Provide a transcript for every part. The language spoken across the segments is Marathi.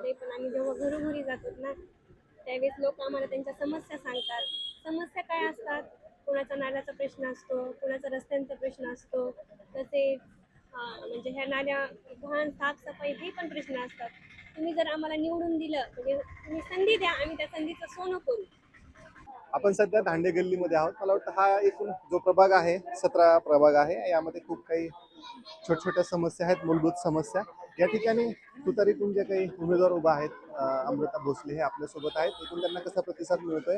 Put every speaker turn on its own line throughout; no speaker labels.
प्रतिसाद आहे पण आम्ही जेव्हा घरोघरी जातो ना त्यावेळेस लोक आम्हाला त्यांच्या समस्या सांगतात. समस्या काय असतात? कुणाचा नाल्याचा प्रश्न असतो कुणाचा रस्त्यांचा प्रश्न असतो. तसे म्हणजे ह्या नाल्या घाण साफसफाई हे पण प्रश्न असतात. तुम्ही जर आम्हाला निवडून दिलं म्हणजे तुम्ही संधी द्या आम्ही त्या संधीचं सोनं करू.
आपण सध्या दांडे गल्लीमध्ये आहोत. मला वाटतं हा एकूण जो प्रभाग आहे सतरा प्रभाग आहे यामध्ये खूप काही छोट्या छोट्या समस्या आहेत मूलभूत समस्या. या ठिकाणी तुतारीतून जे काही उमेदवार उभा आहेत अमृता भोसले हे आपल्यासोबत आहेत. एकूण त्यांना कसा प्रतिसाद मिळतोय?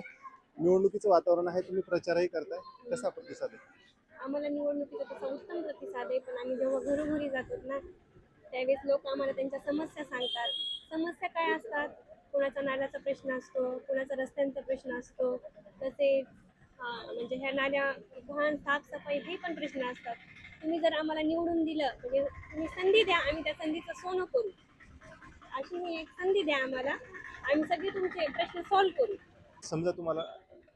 निवडणुकीचं वातावरण आहे तुम्ही प्रचारही करताय. कसा प्रतिसाद आहे?
आम्हाला निवडणुकीचा तसा उत्तम प्रतिसाद आहे पण आम्ही जेव्हा घरोघरी जातो ना त्यावेळेस लोक आम्हाला त्यांच्या समस्या सांगतात. समस्या काय असतात? कुणाचा नाल्याचा प्रश्न असतो कुणाचा रस्त्यांचा प्रश्न असतो. तसे अं, म्हणजे ह्या नाल्या घाण साफसफाई हे पण प्रश्न असतात. तुम्ही जर आम्हाला निवडून दिलं म्हणजे तुम्ही संधी द्या आम्ही त्या संधीचं सोनं करू. अशी ही एक संधी द्या आम्हाला. आम्ही सगळे तुमचे प्रश्न सॉल्व्ह करू.
समजा तुम्हाला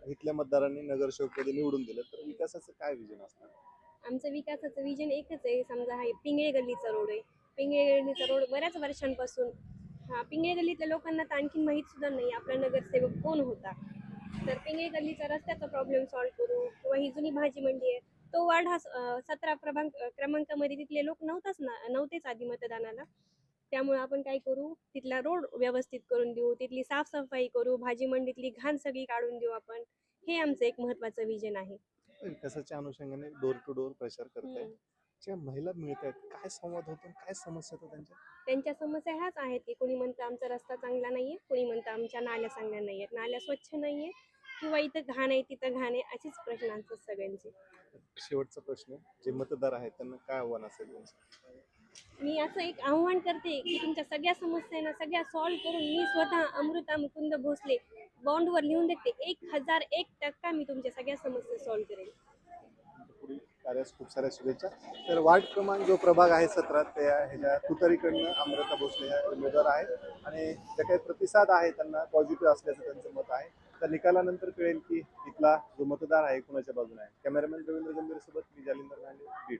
इथल्या मतदारांनी नगरसेवकपदी निवडून दिलं तर विकासाचं काय विजन असणार?
आमचं विकासाचं विजन एकच आहे. समजा हा पिंगळे गल्लीचा रोड आहे. पिंगळे गल्लीचा रोड बऱ्याच वर्षांपासून हा पिंगळे गल्लीतल्या लोकांना तर आणखीन माहीत सुद्धा नाही आपला नगरसेवक कोण होता. तर पिंगळे गल्लीचा रस्त्याचा प्रॉब्लेम सॉल्व्ह करू किंवा ही जुनी भाजी मंडी आहे तो वार्ड हा सतरा क्रमांक क्रमांकामध्ये तिथले लोक नव्हताच ना नव्हतेच आधी मतदानाला. त्यामुळे आपण काय करू तिथला रोड व्यवस्थित करून देऊ तिथली साफसफाई करू भाजी मंडीतली घाण सगळी काढून देऊ आपण. हे आमचं एक महत्त्वाचं विजन आहे.
विकासाच्या अनुषंगाने डोर टू डोर प्रचार करताय. ज्या महिला मिळत आहेत काय संवाद होतो काय समस्या होतात त्यांच्या?
त्यांच्या समस्या ह्याच आहेत की कोणी म्हणतं आमचा रस्ता चांगला नाहीये कोणी म्हणतं आमच्या नाल्या चांगल्या नाही आहेत नाल्या स्वच्छ नाहीये किंवा इथं घाण आहे तिथं घाण आहे अशीच प्रश्न असतात सगळ्यांचे.
शेवटचा प्रश्न जे मतदार आहेत त्यांना काय आव्हान असेल
मी असं एक आव्हान करते की तुमच्या सगळ्या समस्या ना सगळ्या सॉल्व्ह करून मी स्वतः अमृता मुकुंद भोसले बॉन्डवर लिहून देते. एक हजार एक टक्का मी तुमच्या सगळ्या समस्या सॉल्व्ह करेन.
कार्यास खूप साऱ्या शुभेच्छा. तर वार्ड क्रमांक जो प्रभाग आहे सतरा त्या ह्याच्या तुतारीकडनं अमृता भोसले ह्या उमेदवार आहेत. आणि जे काही प्रतिसाद आहे त्यांना पॉझिटिव्ह असल्याचं त्यांचं मत आहे. तर निकालानंतर कळेल की इथला जो मतदार आहे कुणाच्या बाजूने आहे? कॅमेरामॅन रवींद्र गंभीर सोबत मी जालिंदर गांधी बीड.